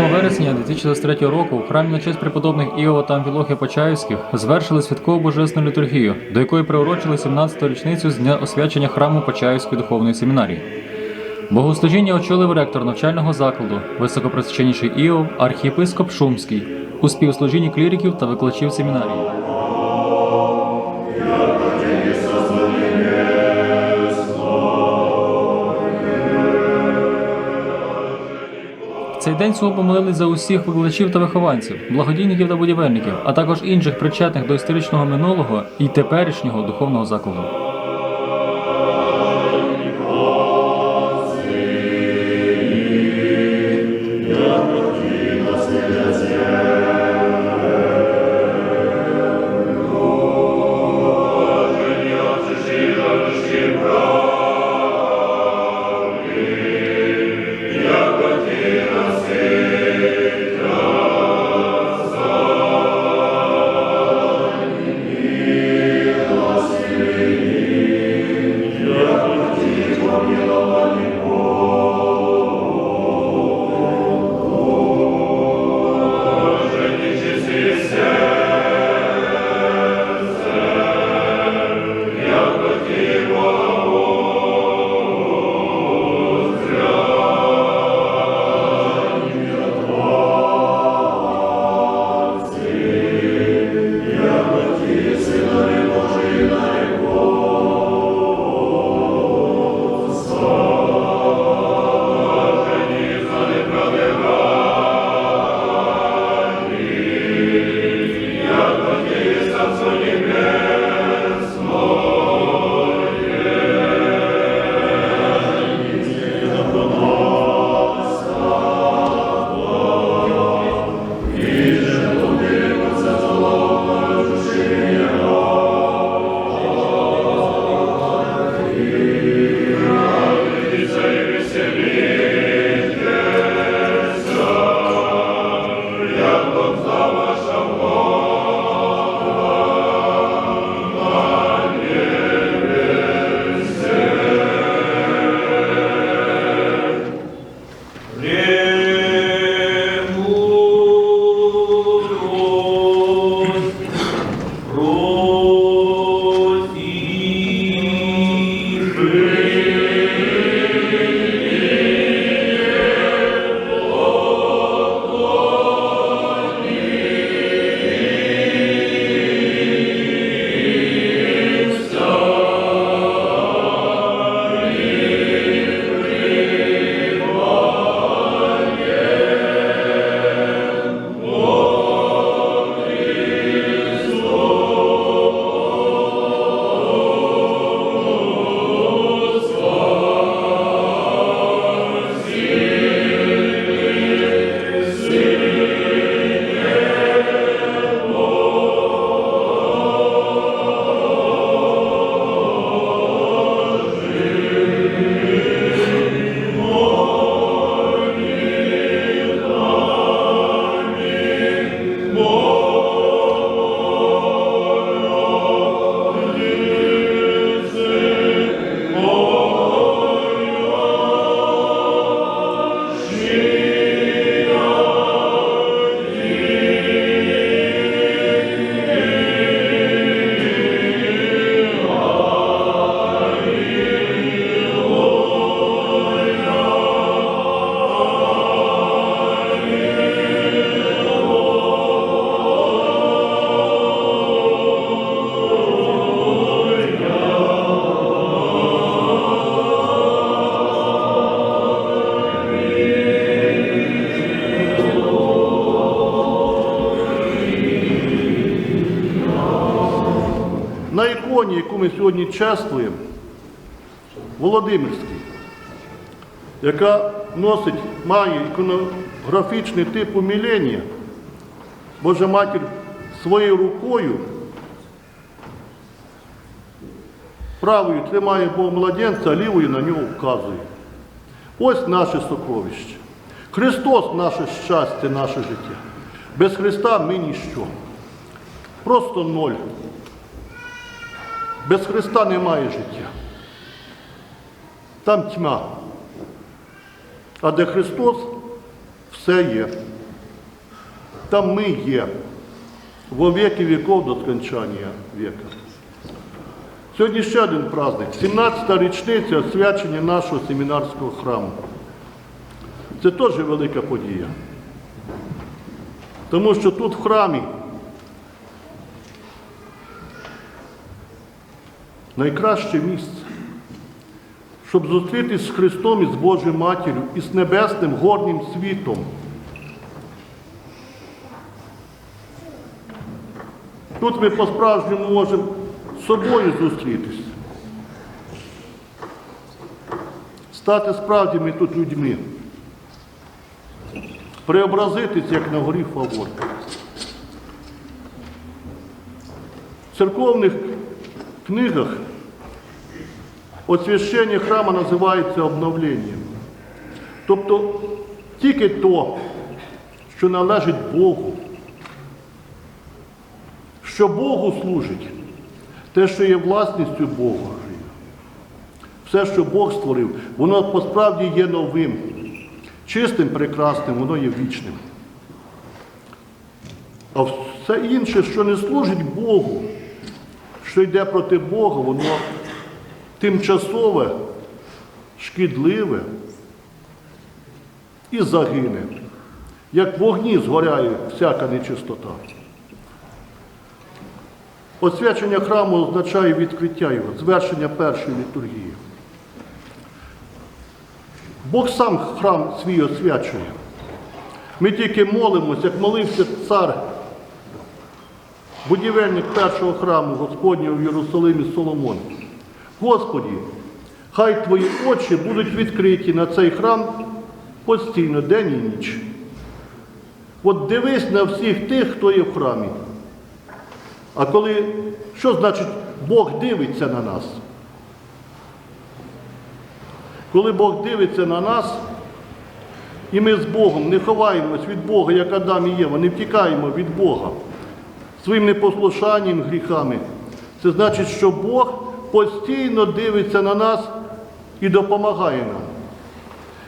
8 вересня 2023 року у храмі на честь преподобних Іова та Амфілохія Почаївських звершили святкову божественну літургію, до якої приурочили 17-ту річницю з дня освячення храму Почаївської духовної семінарії. Богослужіння очолив ректор навчального закладу, високоприсвяченіший Іов, архієпископ Шумський, у співслужінні кліриків та викладачів семінарії. День цього помолились за усіх викладачів та вихованців, благодійників та будівельників, а також інших причетних до історичного минулого і теперішнього духовного закладу. Ми сьогодні чествуємо, Володимирський, яка носить, має іконографічний тип умілення, Божа матір своєю рукою правою тримає Бога младенця, а лівою на нього вказує. Ось наше сокровище. Христос наше щастя, наше життя. Без Христа ми ніщо. Просто ноль. Без Христа немає життя. Там тьма. А де Христос все є. Там ми є. Во віки віков до скончання віка. Сьогодні ще один праздник. 17-та річниця освячення нашого семінарського храму. Це теж велика подія. Тому що тут в храмі найкраще місце, щоб зустрітись з Христом і з Божою матір'ю і з небесним горнім світом. Тут ми по-справжньому можемо з собою зустрітися. Стати справжніми тут людьми. Преобразитись, як на горі Фавор. В церковних книгах освящення храма називається обновленням. Тобто тільки то, що належить Богу, що Богу служить, те, що є власністю Бога. Все, що Бог створив, воно посправді є новим, чистим, прекрасним, воно є вічним. А все інше, що не служить Богу, що йде проти Бога, воно тимчасове, шкідливе і загине. Як вогні згоряє всяка нечистота. Освячення храму означає відкриття його, звершення першої літургії. Бог сам храм свій освячує. Ми тільки молимося, як молився цар, будівельник першого храму Господнього в Єрусалимі Соломон. Господі, хай твої очі будуть відкриті на цей храм постійно, день і ніч. От дивись на всіх тих, хто є в храмі. А коли, що значить Бог дивиться на нас? Коли Бог дивиться на нас, і ми з Богом не ховаємось від Бога, як Адам і Єва, не втікаємо від Бога своїм непослушанням, гріхами, це значить, що Бог постійно дивиться на нас і допомагає нам.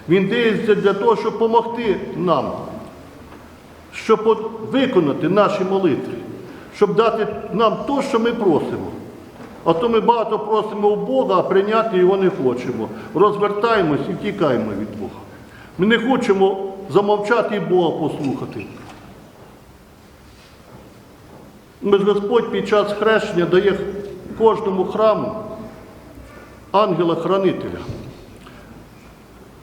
Він дивиться для того, щоб допомогти нам, щоб виконати наші молитви, щоб дати нам те, що ми просимо. А то ми багато просимо у Бога, а прийняти його не хочемо. Розвертаємось і втікаємо від Бога. Ми не хочемо замовчати і Бога послухати. Ми ж Господь під час хрещення дає кожному храму ангела-хранителя.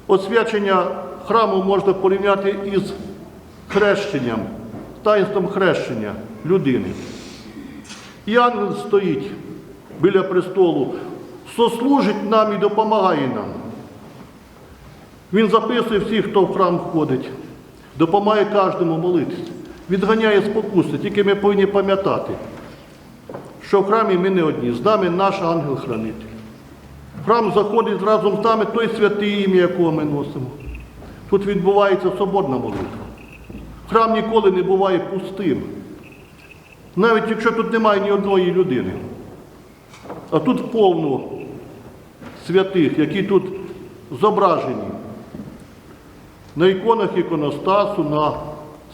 Освячення храму можна порівняти із хрещенням, таїнством хрещення людини. І ангел стоїть біля престолу, сослужить нам і допомагає нам. Він записує всіх, хто в храм входить, допомагає кожному молитися, відганяє спокуси, тільки ми повинні пам'ятати, що в храмі ми не одні, з нами наш ангел-хранитель. Храм заходить разом з нами той святий ім'я, якого ми носимо. Тут відбувається соборна молитва. Храм ніколи не буває пустим. Навіть якщо тут немає ні одної людини. А тут повно святих, які тут зображені на іконах іконостасу, на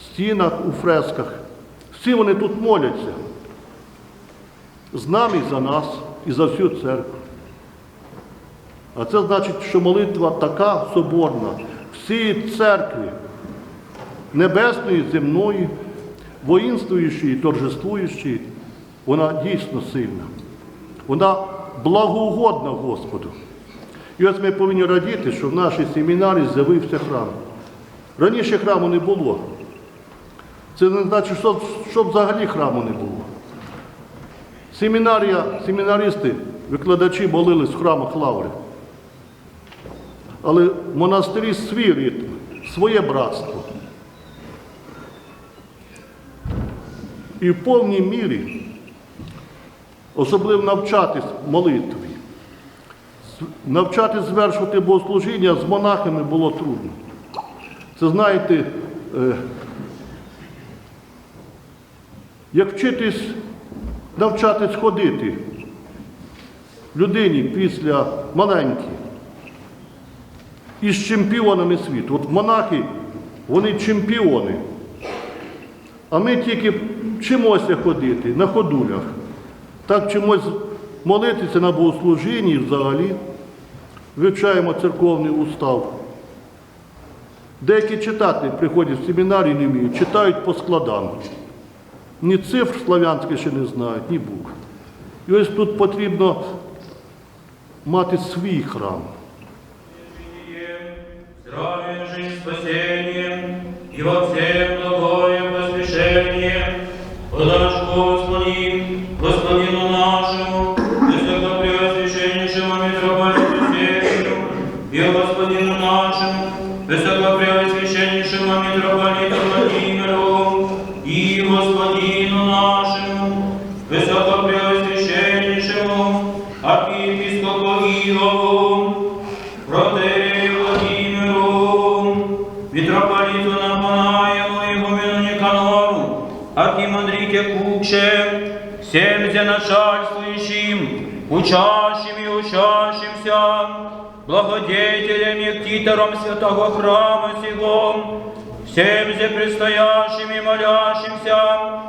стінах, у фресках. Всі вони тут моляться. З нами і за нас, і за всю церкву. А це значить, що молитва така соборна, всієї церкви, небесної, земної, воїнствуючої, торжествуючої, вона дійсно сильна. Вона благоугодна Господу. І ось ми повинні радіти, що в нашій семінарі з'явився храм. Раніше храму не було. Це не значить, що, що взагалі храму не було. Семінарія, семінаристи, викладачі молились в храмах Лаври. Але в монастирі свій ритм, своє братство. І в повній мірі, особливо навчатись молитві, навчатись звершувати богослужіння з монахами було трудно. Це знаєте, е, як вчитись навчатись ходити людині після маленькій із чемпіонами світу. От монахи, вони чемпіони. А ми тільки вчимося ходити на ходулях. Так чимось молитися на богослужінні взагалі. Вивчаємо церковний устав. Деякі читати приходять в семінарі не вміють, читають по складам. Ні цифр славянських ще не знають, ні букв. І ось тут потрібно мати свій храм. здравием, жизнь, спасением, і во Никанору, архимандрике Кукше, всем начальствующим, учащим и учащимся, благодетелям и ктиторам святого храма сего, всем же предстоящим и молящимся,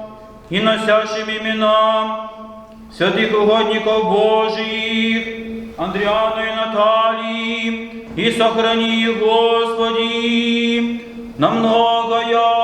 и носящим имена святых угодников Божиих, Андриану и Наталии, и сохрани Господи, на многое